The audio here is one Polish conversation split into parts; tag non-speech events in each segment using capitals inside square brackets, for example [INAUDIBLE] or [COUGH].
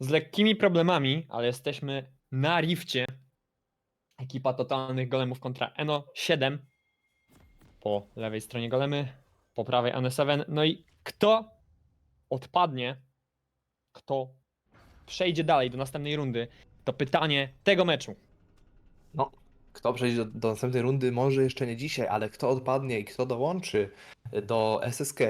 z lekkimi problemami, ale jesteśmy na rifcie. Ekipa totalnych golemów kontra Eno 7. Po lewej stronie golemy, po prawej Eno 7. No i kto odpadnie, kto przejdzie dalej do następnej rundy, to pytanie tego meczu. No, kto przejdzie do, do następnej rundy, może jeszcze nie dzisiaj, ale kto odpadnie i kto dołączy do SSK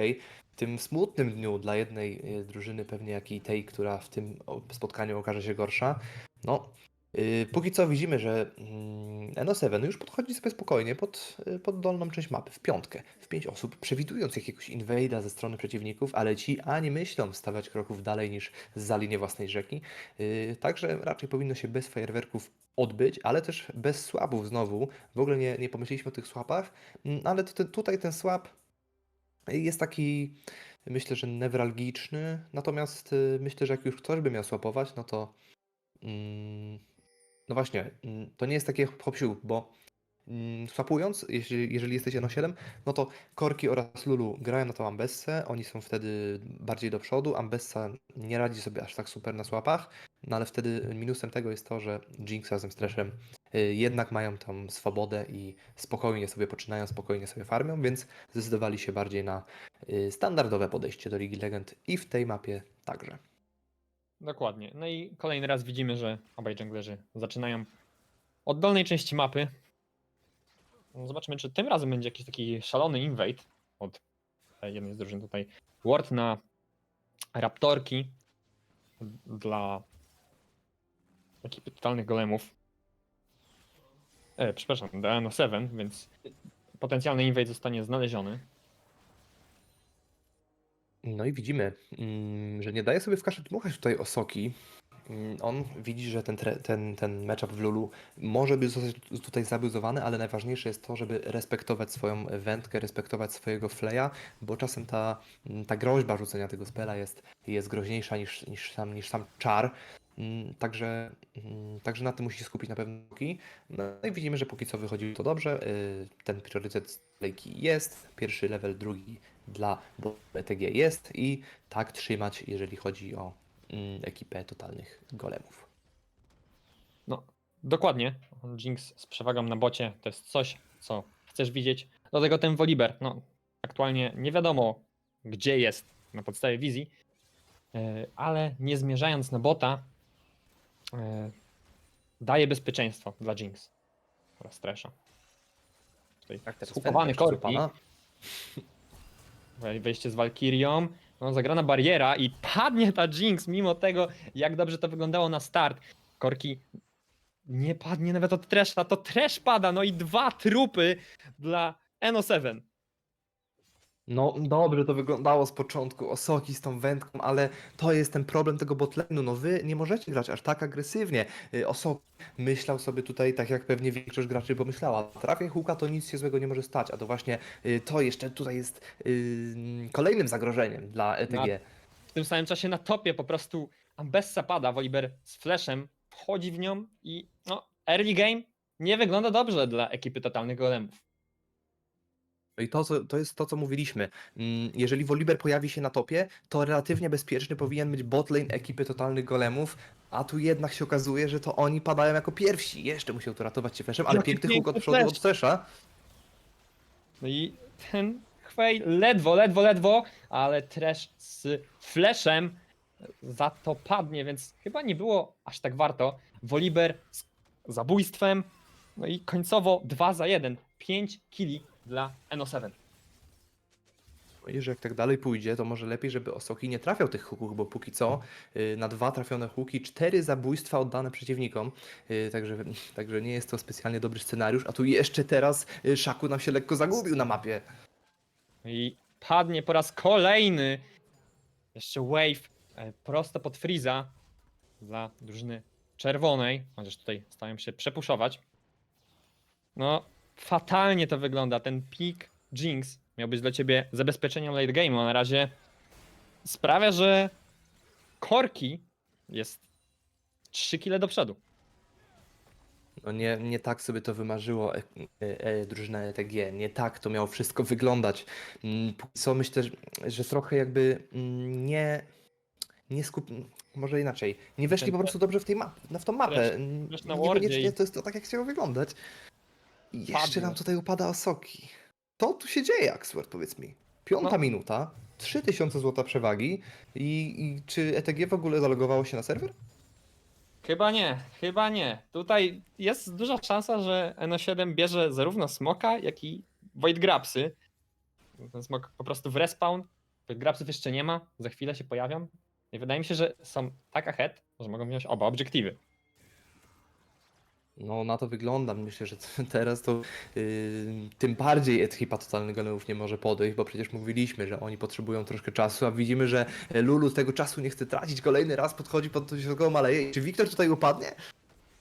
tym smutnym dniu dla jednej y, drużyny, pewnie jak i tej, która w tym spotkaniu okaże się gorsza. No, yy, póki co widzimy, że mm, NO7 już podchodzi sobie spokojnie pod, y, pod dolną część mapy, w piątkę, w pięć osób, przewidując jakiegoś inwejda ze strony przeciwników, ale ci ani myślą stawiać kroków dalej niż za linię własnej rzeki. Yy, Także raczej powinno się bez fajerwerków odbyć, ale też bez słabów znowu. W ogóle nie, nie pomyśleliśmy o tych słabach, mm, ale tutaj ten słab jest taki, myślę, że newralgiczny. Natomiast y, myślę, że jak już ktoś by miał słapować, no to mm, no właśnie, mm, to nie jest takie hop bo mm, swapując, jeżeli jesteście na 7, no to Korki oraz Lulu grają na tą Ambessę, oni są wtedy bardziej do przodu, Ambessa nie radzi sobie aż tak super na słapach, no ale wtedy minusem tego jest to, że Jinx razem z Trashem y, jednak mają tam swobodę i spokojnie sobie poczynają, spokojnie sobie farmią, więc zdecydowali się bardziej na y, standardowe podejście do Ligi Legend i w tej mapie także. Dokładnie. No i kolejny raz widzimy, że obaj junglerzy zaczynają od dolnej części mapy. No Zobaczymy, czy tym razem będzie jakiś taki szalony invade od jednej z drużyn tutaj. Ward na Raptorki dla ekipy totalnych golemów. E, przepraszam, DNO 7, więc potencjalny invade zostanie znaleziony. No i widzimy, mm, że nie daje sobie w kaszę dmuchać tutaj Osoki. Mm, On widzi, że ten, ten, ten matchup w Lulu może być zostać tutaj zabuzowany, ale najważniejsze jest to, żeby respektować swoją wędkę, respektować swojego fleja, bo czasem ta, ta groźba rzucenia tego spela jest, jest groźniejsza niż, niż, sam, niż sam czar. Mm, Także, mm, także na tym musi się skupić na pewno Loki. No i widzimy, że póki co wychodzi to dobrze. y, Ten priorytet lejki jest, pierwszy level, drugi dla BTG jest i tak trzymać, jeżeli chodzi o mm, ekipę totalnych golemów. No, dokładnie. Jinx z przewagą na bocie to jest coś, co chcesz widzieć. Do tego ten Volibear, no, aktualnie nie wiadomo, gdzie jest na podstawie wizji, e, ale nie zmierzając na bota, e, daje bezpieczeństwo dla Jinx oraz Tresha. Tutaj Tak, Skupowany [LAUGHS] wejście z Valkyrią, no, zagrana bariera i padnie ta Jinx, mimo tego, jak dobrze to wyglądało na start. Korki nie padnie nawet od Tresha, to Trash pada, no i dwa trupy dla NO7. No dobrze to wyglądało z początku, Osoki z tą wędką, ale to jest ten problem tego botlane'u. No wy nie możecie grać aż tak agresywnie. Y, Osoki myślał sobie tutaj, tak jak pewnie większość graczy pomyślała, trafię huka, to nic się złego nie może stać, a to właśnie y, to jeszcze tutaj jest y, kolejnym zagrożeniem dla ETG. W tym samym czasie na topie po prostu Ambessa pada, Volibear z flashem wchodzi w nią i no, early game nie wygląda dobrze dla ekipy totalnych golemów. No I to, co, to jest to, co mówiliśmy. Mm, Jeżeli Volibear pojawi się na topie, to relatywnie bezpieczny powinien być botlane ekipy totalnych golemów, a tu jednak się okazuje, że to oni padają jako pierwsi. Jeszcze musiał tu ratować się flashem, ale Jaki piękny huk od piękny przodu flash. od Tresha. No i ten Chwej ledwo, ledwo, ledwo, ale Trash z flashem za to padnie, więc chyba nie było aż tak warto. Volibear z zabójstwem, no i końcowo 2 za 1, 5 killi dla NO7. No I że jak tak dalej pójdzie, to może lepiej, żeby Osoki nie trafiał tych huków, bo póki co y, na dwa trafione huki, cztery zabójstwa oddane przeciwnikom. Y, Także, także nie jest to specjalnie dobry scenariusz. A tu jeszcze teraz y, Szaku nam się lekko zagubił na mapie. I padnie po raz kolejny jeszcze wave e, prosto pod Freeza dla drużyny czerwonej, chociaż tutaj stają się przepuszować. No, fatalnie to wygląda. Ten pik Jinx miał być dla ciebie zabezpieczeniem late game'u, a na razie sprawia, że Korki jest 3 kile do przodu. No nie, nie tak sobie to wymarzyło e, e, e, drużyna ETG, nie tak to miało wszystko wyglądać. Mm, póki Co myślę, że, że trochę jakby mm, nie, nie skup... może inaczej. Nie weszli po prostu dobrze w, tej map, no, w tą mapę. Wiesz- wiesz, na Niekoniecznie Wordzie i- to jest to tak, jak chciało wyglądać. I jeszcze nam tutaj upada Osoki. Co tu się dzieje, Axword, powiedz mi? Piąta No. minuta, 3000 złota przewagi i, i czy ETG w ogóle zalogowało się na serwer? Chyba nie, chyba nie. Tutaj jest duża szansa, że NO7 bierze zarówno Smoka, jak i Void Grapsy. Ten Smok po prostu w respawn. Void Grapsów jeszcze nie ma, za chwilę się pojawią. I wydaje mi się, że są tak ahead, że mogą wziąć oba obiektywy. No na to wygląda. Myślę, że [LAUGHS] teraz to yy, tym bardziej ekipa totalnych golemów nie może podejść, bo przecież mówiliśmy, że oni potrzebują troszkę czasu, a widzimy, że Lulu tego czasu nie chce tracić. Kolejny raz podchodzi pod środkową maleję. Czy Wiktor tutaj upadnie?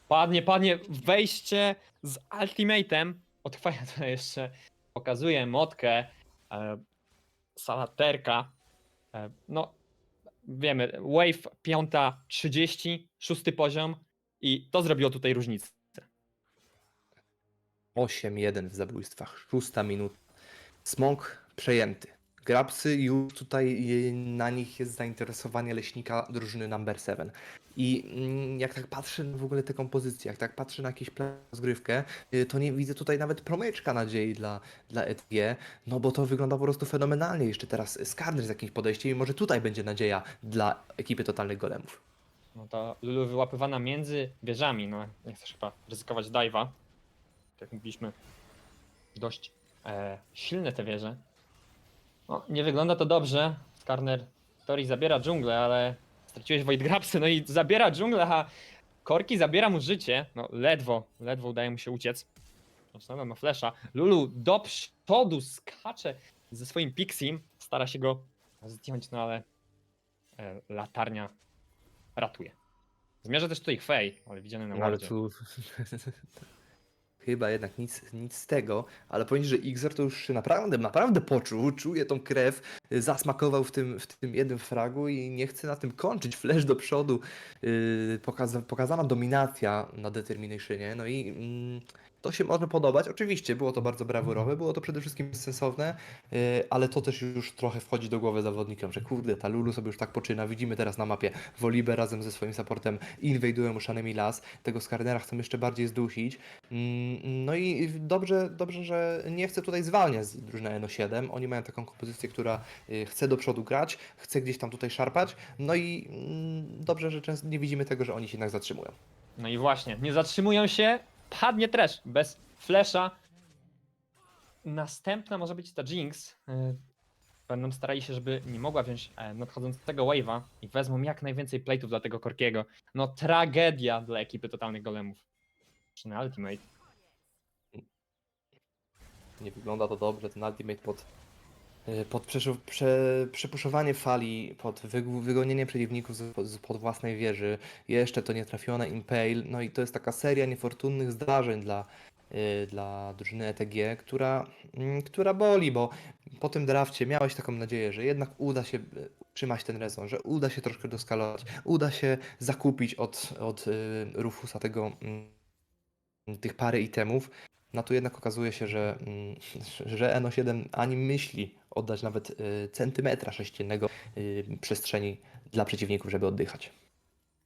Padnie, padnie, wejście z Ultimatem. Odchwaja to jeszcze, pokazuje motkę e, Salaterka. E, no, wiemy, Wave 5.30, szósty poziom i to zrobiło tutaj różnicę. 8-1 w zabójstwach, szósta minuta. Smok przejęty. Grabsy już tutaj y, na nich jest zainteresowanie leśnika drużyny number 7. I mm, jak tak patrzę w ogóle tę kompozycję, jak tak patrzę na jakiś plan rozgrywkę, y, to nie widzę tutaj nawet promyczka nadziei dla, dla ETG, no bo to wygląda po prostu fenomenalnie. Jeszcze teraz Skarner z jakimś podejściem i może tutaj będzie nadzieja dla ekipy totalnych golemów. No to Lulu wyłapywana między wieżami, no nie chcesz chyba ryzykować dive'a. Tak Jak mówiliśmy, dość e, silne te wieże. No, nie wygląda to dobrze. Skarner Tori zabiera dżunglę, ale straciłeś Void Grapsy, no i zabiera dżunglę, a Korki zabiera mu życie. No ledwo, ledwo udaje mu się uciec. Zresztą ma flesza. Lulu do przodu skacze ze swoim Pixim. Stara się go zdjąć, no ale e, latarnia ratuje. Zmierza też tutaj Fej, ale widziany na No, ale tu [LAUGHS] chyba jednak nic, nic z tego, ale powiem ci, że Xer to już naprawdę, naprawdę poczuł, czuje tą krew, zasmakował w tym, w tym jednym fragu i nie chce na tym kończyć. Flash do przodu, yy, pokaza, pokazana dominacja na Determinationie, no i mm, to się może podobać. Oczywiście było to bardzo brawurowe, było to przede wszystkim sensowne, yy, ale to też już trochę wchodzi do głowy zawodnikom, że kurde, ta Lulu sobie już tak poczyna. Widzimy teraz na mapie Volibe razem ze swoim supportem inwajdują Ushanemi Las, tego Skarnera chcą jeszcze bardziej zdusić. Mm, No i dobrze, dobrze, że nie chcę tutaj zwalniać z drużyny NO7. Oni mają taką kompozycję, która y, chce do przodu grać, chce gdzieś tam tutaj szarpać. No i mm, dobrze, że często nie widzimy tego, że oni się jednak zatrzymują. No i właśnie, nie zatrzymują się, padnie trash bez flesza. Następna może być ta Jinx. Yy, Będą starali się, żeby nie mogła wziąć e, nadchodzącego wave'a i wezmą jak najwięcej plate'ów dla tego Korkiego. No tragedia dla ekipy totalnych golemów. Czy na Ultimate. Nie wygląda to dobrze, ten ultimate pod, y, pod przeszu- prze, przepuszowanie fali, pod wyg- wygonienie przeciwników z, z pod własnej wieży, jeszcze to nietrafione impale, no i to jest taka seria niefortunnych zdarzeń dla, y, dla drużyny ETG, która, mm, która boli, bo po tym drafcie miałeś taką nadzieję, że jednak uda się y, utrzymać ten rezon, że uda się troszkę doskalować, uda się zakupić od, od Rufusa tego, mm, tych parę itemów, no tu jednak okazuje się, że, mm, [LAUGHS] że NO7 ani myśli oddać nawet y, centymetra sześciennego y, przestrzeni dla przeciwników, żeby oddychać.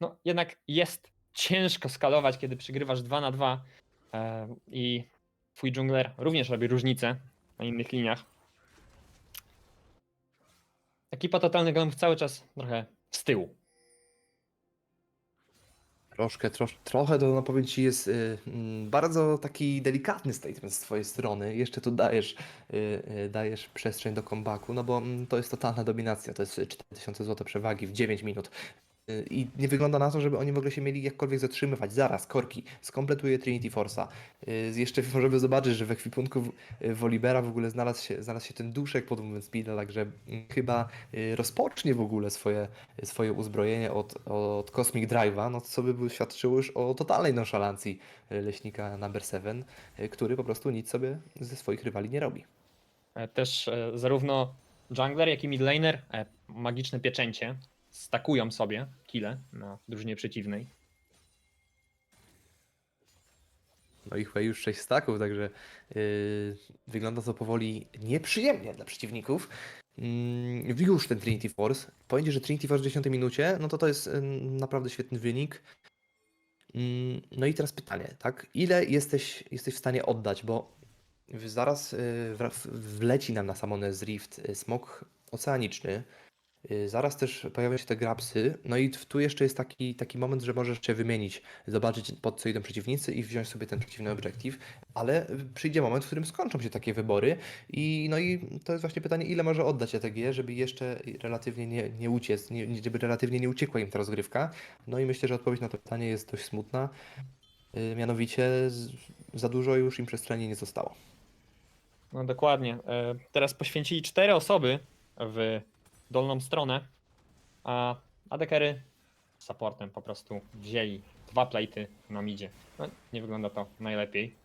No jednak jest ciężko skalować, kiedy przygrywasz 2 na 2 e, i twój dżungler również robi różnicę na innych liniach. Ekipa totalnych golemów cały czas trochę z tyłu. Troszkę, trosz, trochę to no powiem Ci jest y, mm, bardzo taki delikatny statement z Twojej strony. Jeszcze tu dajesz, y, y, dajesz przestrzeń do comebacku, no bo mm, to jest totalna dominacja. To jest 4000 zł przewagi w 9 minut. Y, I nie wygląda na to, żeby oni w ogóle się mieli jakkolwiek zatrzymywać. Zaraz, Korki skompletuje Trinity Force'a. Y, Jeszcze [LAUGHS] możemy zobaczyć, że w ekwipunku y, Wolibera w ogóle znalazł się, znalazł się ten duszek pod Movement Speeda, także mm, chyba rozpocznie w ogóle swoje, swoje uzbrojenie od, od Cosmic Drive'a, no co by świadczyło już o totalnej nonszalancji leśnika Number 7, y, który po prostu nic sobie ze swoich rywali nie robi. E, Też e, zarówno jungler, jak i midlaner e, magiczne pieczęcie stakują sobie kile na drużynie przeciwnej. No ich już 6 staków, także yy, wygląda to powoli nieprzyjemnie dla przeciwników. mm, już ten Trinity Force. Powiem że Trinity Force w 10 minucie, no to to jest ym, naprawdę świetny wynik. Mm, No i teraz pytanie, tak? Ile jesteś, jesteś w stanie oddać, bo zaraz y, wra- wleci nam na Samones Rift y, smok oceaniczny, y, zaraz też pojawią się te grapsy, no i tu jeszcze jest taki, taki moment, że możesz się wymienić, zobaczyć pod co idą przeciwnicy i wziąć sobie ten przeciwny obiektyw, ale przyjdzie moment, w którym skończą się takie wybory i no i to jest właśnie pytanie, ile może oddać ETG, żeby jeszcze relatywnie nie, nie uciec, nie, żeby relatywnie nie uciekła im ta rozgrywka. No i myślę, że odpowiedź na to pytanie jest dość smutna. Y, Mianowicie za dużo już im przestrzeni nie zostało. No dokładnie. E, Teraz poświęcili cztery osoby w dolną stronę, a adekery z supportem po prostu wzięli dwa plejty na midzie. No, nie wygląda to najlepiej.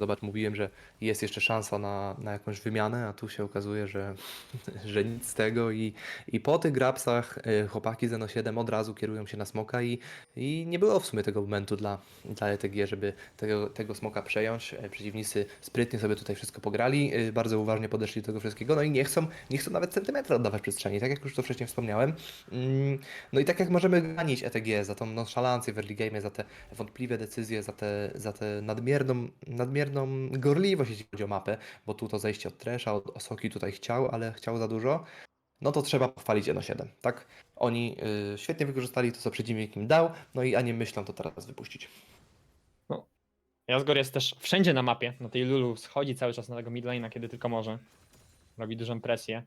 Zobacz, mówiłem, że jest jeszcze szansa na, na jakąś wymianę, a tu się okazuje, że, [LAUGHS] że nic z tego i, i po tych grapsach y, chłopaki z NO7 od razu kierują się na smoka i, i nie było w sumie tego momentu dla, dla ETG, żeby tego, tego smoka przejąć. E, Przeciwnicy sprytnie sobie tutaj wszystko pograli, y, bardzo uważnie podeszli do tego wszystkiego, no i nie chcą, nie chcą nawet centymetra oddawać przestrzeni, tak jak już to wcześniej wspomniałem. Mm, No i tak jak możemy ganić ETG za tą nonszalancję w early game, za te wątpliwe decyzje, za te, za te nadmierną, nadmierną gorliwość, jeśli chodzi o mapę, bo tu to zejście od Tresha, od Osoki tutaj chciał, ale chciał za dużo, no to trzeba pochwalić Eno7, tak? Oni y, świetnie wykorzystali to, co przeciwnik im dał, no i a nie myślą to teraz wypuścić. Jasgor jest też wszędzie na mapie, na tej Lulu schodzi cały czas na tego midlane'a, kiedy tylko może. Robi dużą presję.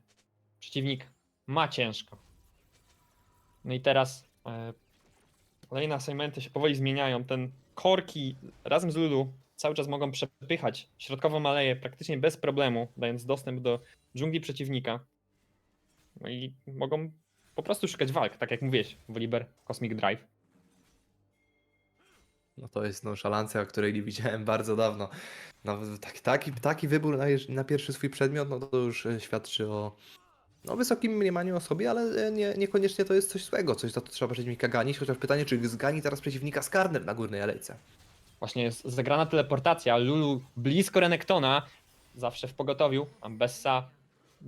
Przeciwnik ma ciężko. No i teraz e, kolejne assignmenty się powoli zmieniają. Ten korki razem z Lulu cały czas mogą przepychać środkową aleję praktycznie bez problemu, dając dostęp do dżungli przeciwnika. No i mogą po prostu szukać walk, tak jak mówiłeś, Woliber Cosmic Drive. No to jest nonszalancja, której nie widziałem bardzo dawno. Nawet taki, taki, wybór na, na pierwszy swój przedmiot, no to już e, świadczy o no, wysokim mniemaniu o sobie, ale e, nie, niekoniecznie to jest coś złego, coś za to trzeba przeciwnika ganić, chociaż pytanie, czy zgani teraz przeciwnika Skarner na górnej alejce. Właśnie jest zagrana teleportacja, Lulu blisko Renektona, zawsze w pogotowiu, a Bessa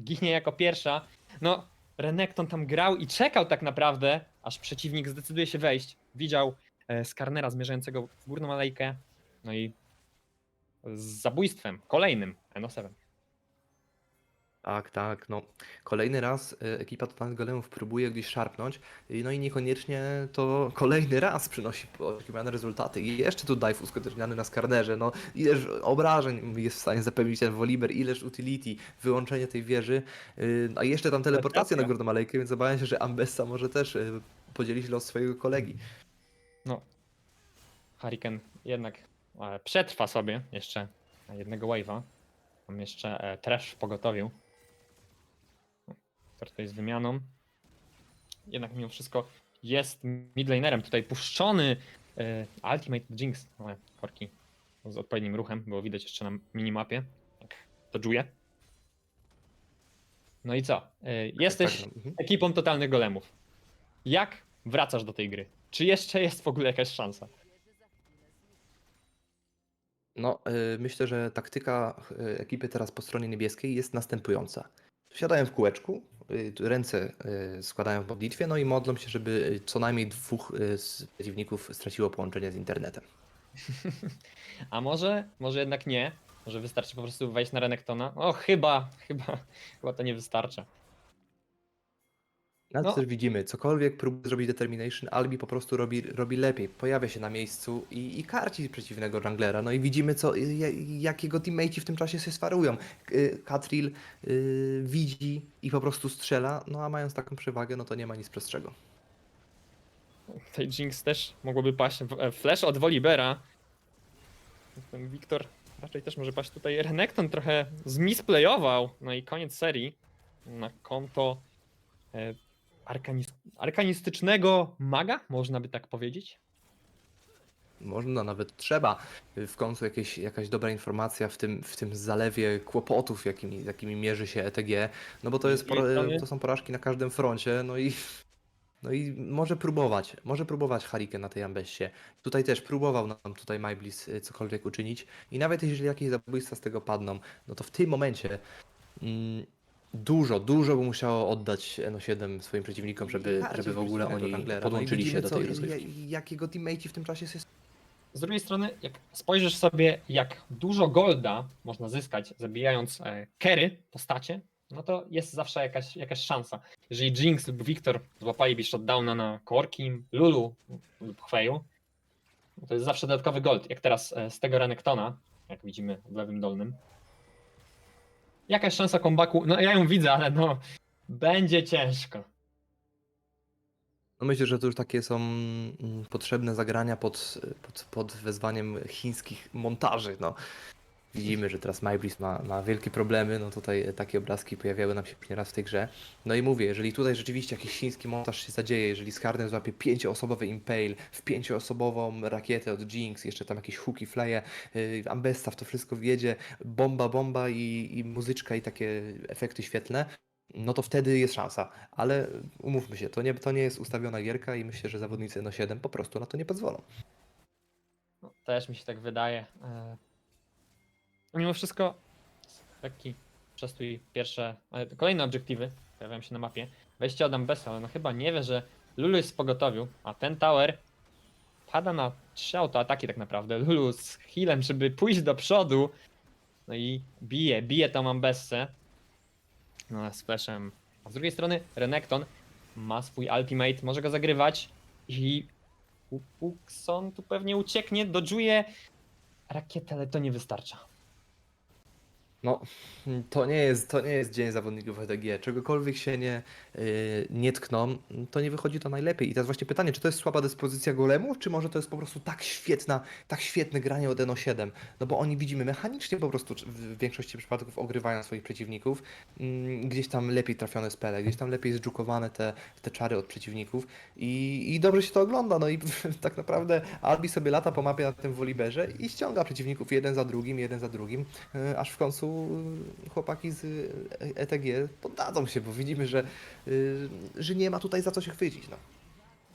ginie jako pierwsza. No, Renekton tam grał i czekał tak naprawdę, aż przeciwnik zdecyduje się wejść. Widział e, Skarnera zmierzającego w górną alejkę, no i z zabójstwem kolejnym NO7. Tak, tak, no. Kolejny raz e, ekipa Totalnych Golemów próbuje gdzieś szarpnąć, i no i niekoniecznie to kolejny raz przynosi oczekiwane rezultaty. I jeszcze tu dive uskuteczniany na skarnerze, no ileż obrażeń jest w stanie zapewnić ten Volibear, ileż utility, wyłączenie tej wieży, y, a jeszcze tam teleportacja na górną alejkę, więc obawiam się, że Ambessa może też y, podzielić los swojego kolegi. No, Hurricane jednak e, przetrwa sobie jeszcze jednego wave'a. Mam jeszcze e, trash w pogotowiu. Który tutaj z wymianą. Jednak mimo wszystko jest midlanerem. Tutaj puszczony e, Ultimate Jinx. Ale korki z odpowiednim ruchem. Było widać jeszcze na minimapie. Jak dodżuje. No i co? E, jesteś Tak, no, mhm. ekipą totalnych golemów. Jak wracasz do tej gry? Czy jeszcze jest w ogóle jakaś szansa? No, y, myślę, że taktyka y, ekipy teraz po stronie niebieskiej jest następująca. Siadają w kółeczku, y, ręce y, składają w modlitwie, no i modlą się, żeby y, co najmniej dwóch z przeciwników straciło połączenie z internetem. [LAUGHS] A może, może jednak nie? Może wystarczy po prostu wejść na Renektona? O, chyba, chyba, chyba to nie wystarcza. No, No. też widzimy, cokolwiek próbuje zrobić Determination, Albi po prostu robi, robi lepiej. Pojawia się na miejscu i, i karci przeciwnego junglera. No i widzimy, co, ja- jakiego teammate'i w tym czasie się swarują. Y, Katril y, widzi i po prostu strzela, no a mając taką przewagę, no to nie ma nic prostszego. Tej Jinx też mogłoby paść. e, Flash od Wolibera. Ten Wiktor raczej też może paść tutaj. Renekton trochę zmisplayował. No i koniec serii. Na konto e, arkanis- arkanistycznego maga, można by tak powiedzieć. Można, nawet trzeba. W końcu jakieś, jakaś dobra informacja w tym, w tym zalewie kłopotów, jakimi, jakimi mierzy się ETG. No bo to, jest, pora- to są porażki na każdym froncie. No i, no i może próbować. Może próbować Hurricane na tej Ambessie. Tutaj też próbował nam tutaj Myblis y, cokolwiek uczynić. I nawet jeżeli jakieś zabójstwa z tego padną, no to w tym momencie mm, dużo, dużo by musiało oddać NO7 swoim przeciwnikom, żeby, żeby w ogóle oni podłączyli no i się widzimy, do co- tej ja- rozgrywki. Jak jego teammate w tym czasie jest Z drugiej strony, jak spojrzysz sobie, jak dużo golda można zyskać, zabijając e, carry, postacie, no to jest zawsze jakaś, jakaś szansa. Jeżeli Jinx lub Victor złapaliby shutdowna na Korkim, Lulu lub Hweju, no to jest zawsze dodatkowy gold, jak teraz e, z tego Renektona, jak widzimy w lewym dolnym. Jakaś szansa comebacku, no ja ją widzę, ale no będzie ciężko. No myślę, że to już takie są mm, potrzebne zagrania pod, pod, pod wezwaniem chińskich montaży. No. Widzimy, że teraz MyBreeze ma, ma wielkie problemy, no tutaj takie obrazki pojawiały nam się nieraz w tej grze. No i mówię, jeżeli tutaj rzeczywiście jakiś chiński montaż się zadzieje, jeżeli Skarner złapie pięcioosobowy Impale, w pięcioosobową rakietę od Jinx, jeszcze tam jakieś hooki, fleje, yy, Ambessa w to wszystko wjedzie, bomba, bomba i, i muzyczka i takie efekty świetlne, no to wtedy jest szansa. Ale umówmy się, to nie, to nie jest ustawiona gierka i myślę, że zawodnicy no 7 po prostu na to nie pozwolą. No, też mi się tak wydaje. E, Mimo wszystko, lekki przestój pierwsze, ale kolejne obiektywy pojawiają się na mapie. Wejście od Ambessa, ale no chyba nie wie, że Lulu jest w pogotowiu, a ten tower pada na trzy autoataki tak naprawdę. Lulu z healem, żeby pójść do przodu, no i bije, bije tą Ambessę. No, z flashem. A z drugiej strony Renekton ma swój ultimate, może go zagrywać i Ukson tu pewnie ucieknie, dodżuje rakietę, ale to nie wystarcza. No, to nie jest, to nie jest dzień zawodników EDG. Czegokolwiek się nie, yy, nie tkną, to nie wychodzi to najlepiej. I teraz właśnie pytanie, czy to jest słaba dyspozycja golemów, czy może to jest po prostu tak świetna, tak świetne granie od NO7? No bo oni widzimy mechanicznie po prostu w większości przypadków ogrywają swoich przeciwników. Mm, Gdzieś tam lepiej trafione spele, gdzieś tam lepiej zdżukowane te, te czary od przeciwników i, i dobrze się to ogląda. No i [LAUGHS] tak naprawdę Albi sobie lata po mapie na tym Woliberze i ściąga przeciwników jeden za drugim, jeden za drugim, yy, aż w końcu chłopaki z ETG poddadzą się, bo widzimy, że, yy, że nie ma tutaj za co się chwycić. No.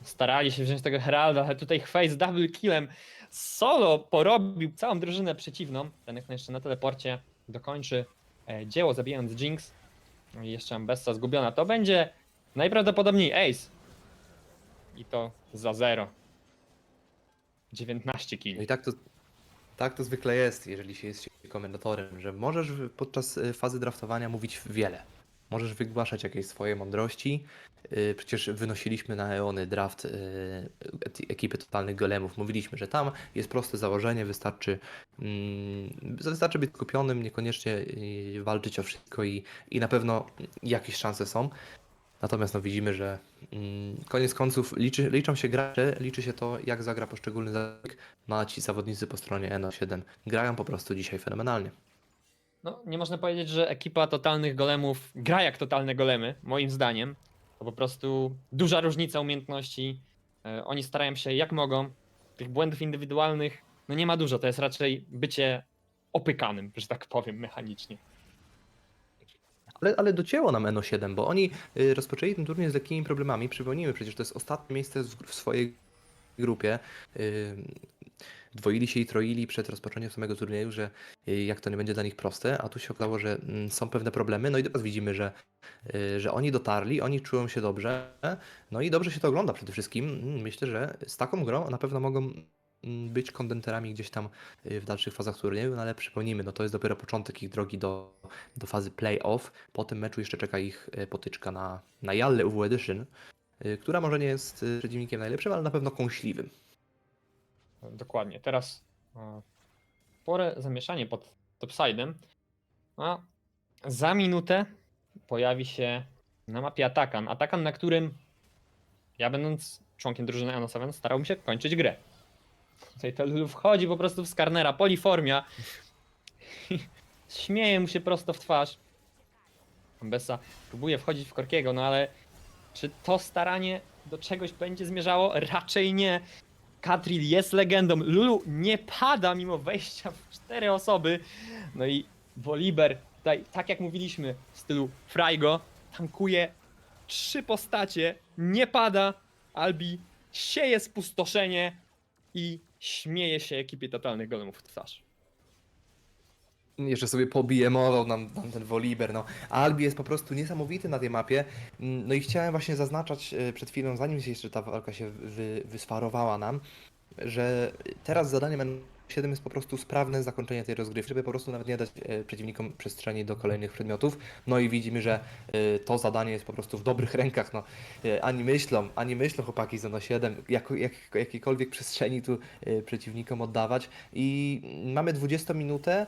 Starali się wziąć tego Heralda, ale tutaj Hwei z double killem solo porobił całą drużynę przeciwną. Ten jeszcze na teleporcie dokończy e, dzieło, zabijając Jinx. No I jeszcze Ambessa zgubiona. To będzie najprawdopodobniej Ace. I to za zero. 19 No killi. i tak to, tak to zwykle jest, jeżeli się jest komentatorem, że możesz podczas y, fazy draftowania mówić wiele. Możesz wygłaszać jakieś swoje mądrości. Y, Przecież wynosiliśmy na Eony draft y, ekipy totalnych golemów. Mówiliśmy, że tam jest proste założenie, wystarczy, mm, wystarczy być skupionym, niekoniecznie walczyć o wszystko i, i na pewno jakieś szanse są. Natomiast no, widzimy, że mm, koniec końców liczy, liczą się gracze, liczy się to, jak zagra poszczególny zawodnik, no ci zawodnicy po stronie NO7 grają po prostu dzisiaj fenomenalnie. No, nie można powiedzieć, że ekipa totalnych golemów gra jak totalne golemy, moim zdaniem. To po prostu duża różnica umiejętności. E, Oni starają się jak mogą. Tych błędów indywidualnych no nie ma dużo, to jest raczej bycie opykanym, że tak powiem, mechanicznie. Ale, ale docięło nam NO7, bo oni y, rozpoczęli ten turniej z lekkimi problemami. Przypomnijmy, przecież to jest ostatnie miejsce w, swojej grupie. Y, Dwoili się i troili przed rozpoczęciem samego turnieju, że y, jak to nie będzie dla nich proste, a tu się okazało, że mm, są pewne problemy. No i teraz widzimy, że, że oni dotarli, oni czują się dobrze, no i dobrze się to ogląda przede wszystkim. Myślę, że z taką grą na pewno mogą być kontenterami gdzieś tam y, w dalszych fazach turnieju, no ale przypomnijmy, no to jest dopiero początek ich drogi do, do fazy playoff. Po tym meczu jeszcze czeka ich y, potyczka na, na Jalle UW Edition, y, która może nie jest przeciwnikiem najlepszym, ale na pewno kąśliwym. Dokładnie. Teraz e, spore zamieszanie pod topsidem. A za minutę pojawi się na mapie Atakan. Atakan, na którym ja będąc członkiem drużyny Ano7 starał mi się kończyć grę. Tutaj to Lulu wchodzi po prostu w Skarnera, poliformia. Śmieje mu się prosto w twarz. Bessa próbuje wchodzić w Korkiego, no ale czy to staranie do czegoś będzie zmierzało? Raczej nie. Katril jest legendą. Lulu nie pada mimo wejścia w cztery osoby. No i Volibear, tutaj, tak jak mówiliśmy, w stylu Fraigo, tankuje trzy postacie, nie pada. Albi sieje spustoszenie i śmieje się ekipie totalnych golemów w twarz. Jeszcze sobie pobiemował nam, nam ten Woliber. No. Albi jest po prostu niesamowity na tej mapie. Mm, No i chciałem właśnie zaznaczać e, przed chwilą, zanim jeszcze ta walka się wy, wysfarowała nam, że teraz zadaniem N7 jest po prostu sprawne zakończenie tej rozgrywki, żeby po prostu nawet nie dać e, przeciwnikom przestrzeni do kolejnych przedmiotów. No i widzimy, że e, to zadanie jest po prostu w dobrych rękach. No, e, ani myślą, ani myślą chłopaki z N7, jak, jak, jakiejkolwiek przestrzeni tu przeciwnikom oddawać. I mamy 20 minutę.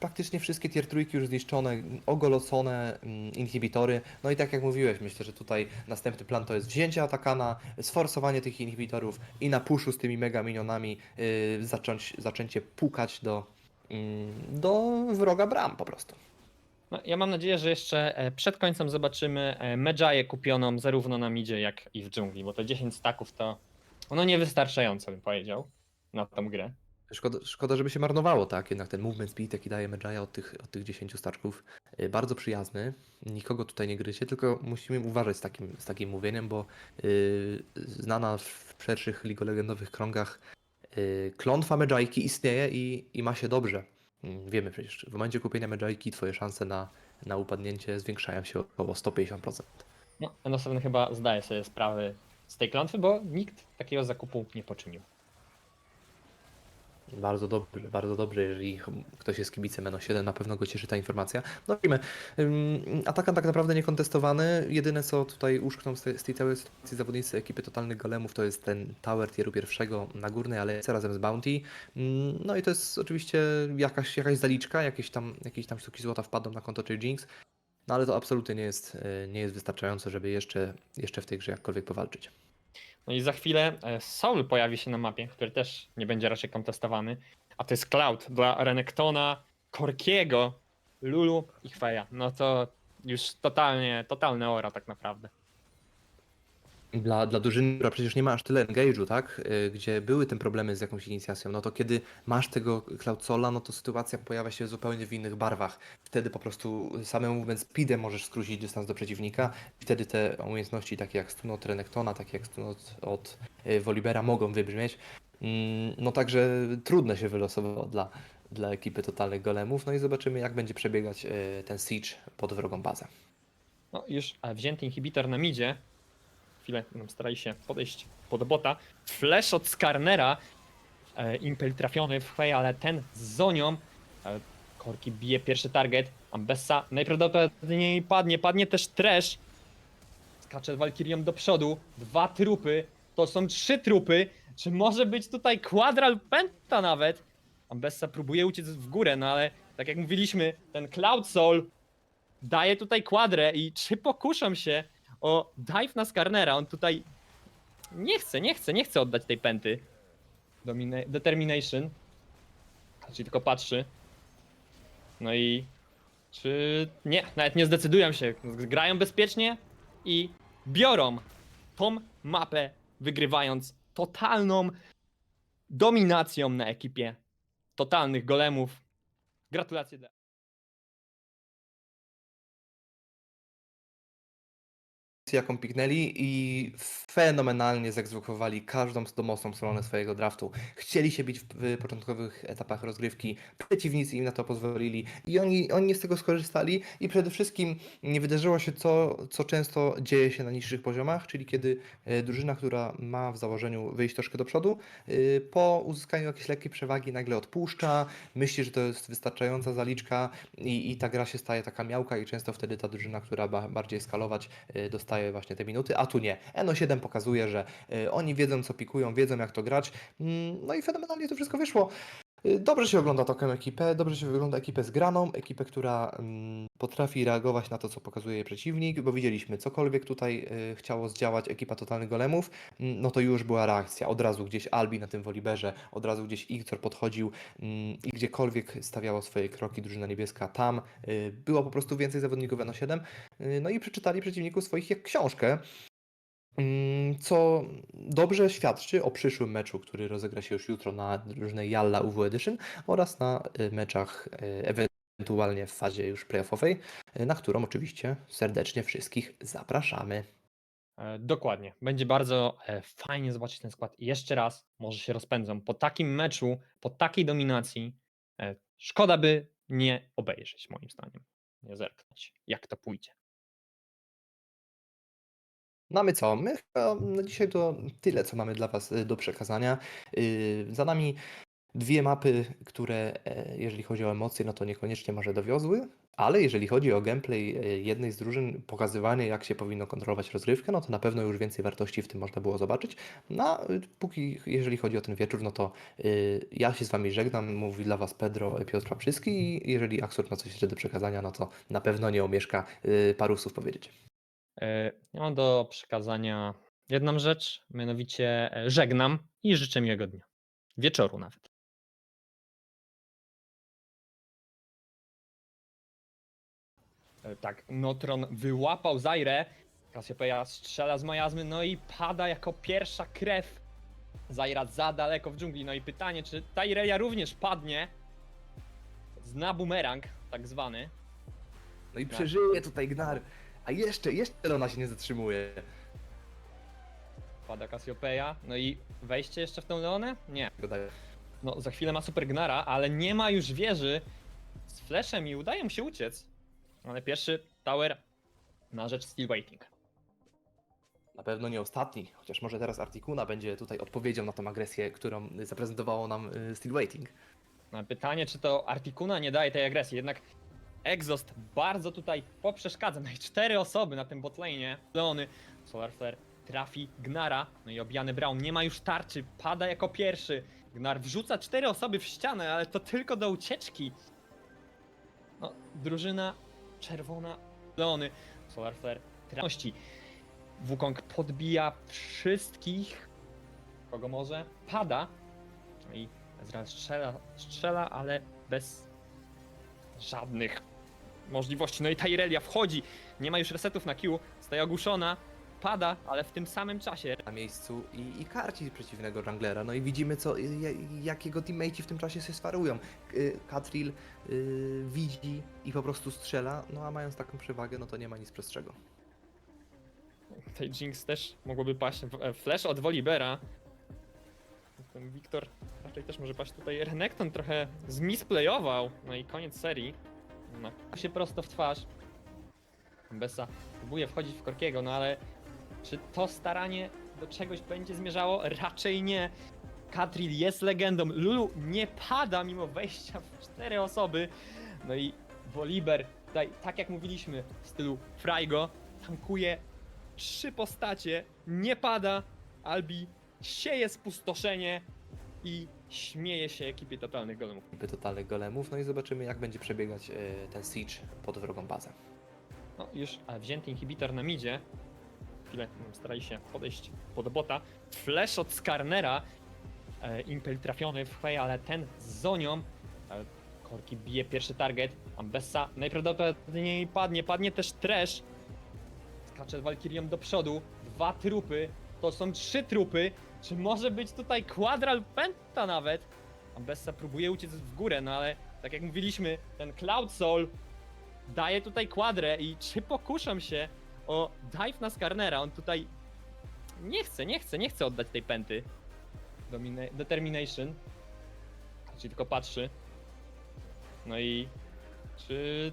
Praktycznie wszystkie tier trójki już zniszczone, ogolocone mm, inhibitory. No i tak jak mówiłeś, myślę, że tutaj następny plan to jest wzięcie atakana, sforsowanie tych inhibitorów i na puszu z tymi mega minionami yy, zacząć, zaczęcie pukać do, mm, do wroga bram po prostu. No, ja mam nadzieję, że jeszcze e, przed końcem zobaczymy e, Medjaję kupioną zarówno na midzie, jak i w dżungli, bo te 10 staków to ono niewystarczająco, bym powiedział, na tą grę. Szkoda, szkoda, żeby się marnowało, tak? Jednak ten movement speed, jaki daje Medjaya od tych, od tych 10 staczków, yy, bardzo przyjazny. Nikogo tutaj nie gryzie, tylko musimy uważać z takim, z takim mówieniem, bo yy, znana w szerszych ligolegendowych krągach yy, klątwa Medjayki istnieje i, i ma się dobrze. Mm, Wiemy przecież, w momencie kupienia Medjayki twoje szanse na, na upadnięcie zwiększają się około 150%. No, N7 chyba zdaje sobie sprawę z tej klątwy, bo nikt takiego zakupu nie poczynił. Bardzo dobrze, bardzo dobrze, jeżeli ktoś jest kibicem NO7, na pewno go cieszy ta informacja. No widzimy, ym, atakan tak naprawdę niekontestowany. Jedyne co tutaj uszkną z tej, z tej całej sytuacji zawodnicy ekipy Totalnych Golemów to jest ten tower tieru pierwszego na górnej alejce razem z Bounty. No i to jest oczywiście jakaś, jakaś zaliczka, jakieś tam, jakieś tam sztuki złota wpadną na konto czy Jinx. No ale to absolutnie nie jest, y, nie jest wystarczające, żeby jeszcze, jeszcze w tej grze jakkolwiek powalczyć. No i za chwilę e, Soul pojawi się na mapie, który też nie będzie raczej kontestowany. A to jest Cloud dla Renektona, Korkiego, Lulu i Chweja. No to już totalnie, totalne ora tak naprawdę. Dla, dla drużyny, która przecież nie ma aż tyle engage'u, tak? Y, Gdzie były te problemy z jakąś inicjacją, no to kiedy masz tego Cloud Sola, no to sytuacja pojawia się zupełnie w innych barwach. Wtedy po prostu samym movement speedem możesz skrócić dystans do przeciwnika. Wtedy te umiejętności takie jak stun od Renektona, takie jak stun od, od y, Wolibera mogą wybrzmieć. Mm, No także trudne się wylosowało dla, dla ekipy totalnych golemów. No i zobaczymy jak będzie przebiegać y, ten siege pod wrogą bazę. No już e, wzięty inhibitor na midzie. Chwilę nam starali się podejść pod bota. Flash od Skarnera. E, Impel trafiony w Chweja, ale ten z Zonią. E, Korki bije pierwszy target. Ambessa najprawdopodobniej padnie. Padnie też Trash. Skacze Valkyrią do przodu. Dwa trupy. To są trzy trupy. Czy może być tutaj Quadral Penta nawet? Ambessa próbuje uciec w górę, no ale tak jak mówiliśmy, ten Cloud Soul daje tutaj kwadrę i czy pokuszam się o dive na Skarnera? On tutaj nie chce, nie chce, nie chce oddać tej penty. Domina determination. Czyli tylko patrzy. No i czy nie, nawet nie zdecydują się. Grają bezpiecznie i biorą tą mapę, wygrywając totalną dominacją na ekipie totalnych golemów. Gratulacje dla jaką piknęli i fenomenalnie zegzekowali każdą domosną stronę swojego draftu. Chcieli się bić w, początkowych etapach rozgrywki, przeciwnicy im na to pozwolili i oni, oni z tego skorzystali i przede wszystkim nie wydarzyło się to, co często dzieje się na niższych poziomach, czyli kiedy e, drużyna, która ma w założeniu wyjść troszkę do przodu, e, po uzyskaniu jakiejś lekkiej przewagi nagle odpuszcza, myśli, że to jest wystarczająca zaliczka i, i ta gra się staje taka miałka i często wtedy ta drużyna, która ba, bardziej skalować, y, dostaje właśnie te minuty, a tu nie. NO7 pokazuje, że y, oni wiedzą co pikują, wiedzą jak to grać, Mm, no i fenomenalnie to wszystko wyszło. Y, Dobrze się ogląda taką ekipę, dobrze się wygląda ekipę zgraną, ekipę, która mm, potrafi reagować na to, co pokazuje jej przeciwnik, bo widzieliśmy, cokolwiek tutaj y, chciało zdziałać ekipa Totalnych Golemów, mm, no to już była reakcja. Od razu gdzieś Albi na tym Woliberze, od razu gdzieś Igtor podchodził mm, i gdziekolwiek stawiało swoje kroki drużyna niebieska, tam y, było po prostu więcej zawodników NO7, y, no i przeczytali przeciwników swoich jak książkę. Mm, Co dobrze świadczy o przyszłym meczu, który rozegra się już jutro na różnej Jalla UW Edition oraz na y, meczach y, ewentualnie w fazie już playoffowej, y, na którą oczywiście serdecznie wszystkich zapraszamy. E, Dokładnie. Będzie bardzo e, fajnie zobaczyć ten skład jeszcze raz. Może się rozpędzą. Po takim meczu, po takiej dominacji, e, szkoda by nie obejrzeć moim zdaniem. Nie zerknąć, jak to pójdzie. No a my co? My chyba na dzisiaj to tyle, co mamy dla Was y, do przekazania. Y, Za nami dwie mapy, które e, jeżeli chodzi o emocje, no to niekoniecznie może dowiozły, ale jeżeli chodzi o gameplay e, jednej z drużyn, pokazywanie jak się powinno kontrolować rozgrywkę, no to na pewno już więcej wartości w tym można było zobaczyć. No a y, póki, jeżeli chodzi o ten wieczór, no to ja się z Wami żegnam, mówi dla Was Pedro Piotr Paprzyski i jeżeli Axur ma coś jeszcze do przekazania, no to na pewno nie omieszka paru słów powiedzieć. E, Ja mam do przekazania jedną rzecz, mianowicie e, żegnam i życzę miłego dnia. Wieczoru nawet. E, Tak, Notron wyłapał Zaire, Cassiopeia strzela z majazmy, no i pada jako pierwsza krew. Zaira za daleko w dżungli, no i pytanie, czy ta Irelia również padnie? Zna bumerang, tak zwany. No i Tak. przeżyje tutaj Gnar. A jeszcze, jeszcze ona się nie zatrzymuje. Pada Cassiopeia, no i wejście jeszcze w tą Leonę? Nie. Dodaję. No, za chwilę ma Super Gnara, ale nie ma już wieży z flashem i udaje mu się uciec. Ale pierwszy tower na rzecz Steel Waiting. Na pewno nie ostatni, chociaż może teraz Artikuna będzie tutaj odpowiedzią na tą agresję, którą zaprezentowało nam y, Steel Waiting. No, pytanie, czy to Artikuna nie daje tej agresji, jednak Exhaust bardzo tutaj poprzeszkadza. No i cztery osoby na tym botlane. Leony, Solar Flare trafi Gnara, no i obijany Brown nie ma już tarczy, pada jako pierwszy. Gnar wrzuca cztery osoby w ścianę, ale to tylko do ucieczki. No, drużyna czerwona, Leony, Solar Flare trafi. Wukong podbija wszystkich, kogo może, pada. No i Ezreal strzela, strzela, ale bez żadnych możliwości. No i ta Irelia wchodzi, nie ma już resetów na Q, staje ogłuszona, pada, ale w tym samym czasie Na miejscu i, i karci przeciwnego junglera. No i widzimy, co, y, jak jego teammate'i w tym czasie się sparują. Y, Katril y, widzi i po prostu strzela, no a mając taką przewagę, no to nie ma nic prostszego. tej Jinx też mogłoby paść. W- e, Flash od Wolibera. Ten Wiktor raczej też może paść tutaj. Renekton trochę zmisplayował. No i koniec serii. No, się prosto w twarz. Bessa próbuje wchodzić w Korkiego, no ale czy to staranie do czegoś będzie zmierzało? Raczej nie. Katril jest legendą. Lulu nie pada mimo wejścia w cztery osoby. No i Woliber tutaj, tak jak mówiliśmy, w stylu Fraigo, tankuje trzy postacie, nie pada, Albi sieje spustoszenie i śmieje się ekipie totalnych golemów. Niby totalnych golemów, no i zobaczymy, jak będzie przebiegać y, ten siege pod wrogą bazę. No już e, wzięty inhibitor na midzie. Chwilę mm, starali się podejść pod bota. Flash od Skarnera. E, Impel trafiony w Hway, ale ten z Zonią. E, Korki bije pierwszy target. Ambessa najprawdopodobniej padnie. Padnie też Trash. Skacze z Valkyrią do przodu. Dwa trupy. To są trzy trupy. Czy może być tutaj Quadral Penta nawet? Ambessa próbuje uciec w górę, no ale tak jak mówiliśmy, ten Cloud Soul daje tutaj kwadrę i czy pokuszam się o dive na Skarnera? On tutaj nie chce, nie chce, nie chce oddać tej penty. Domina- determination. Czyli tylko patrzy. No i czy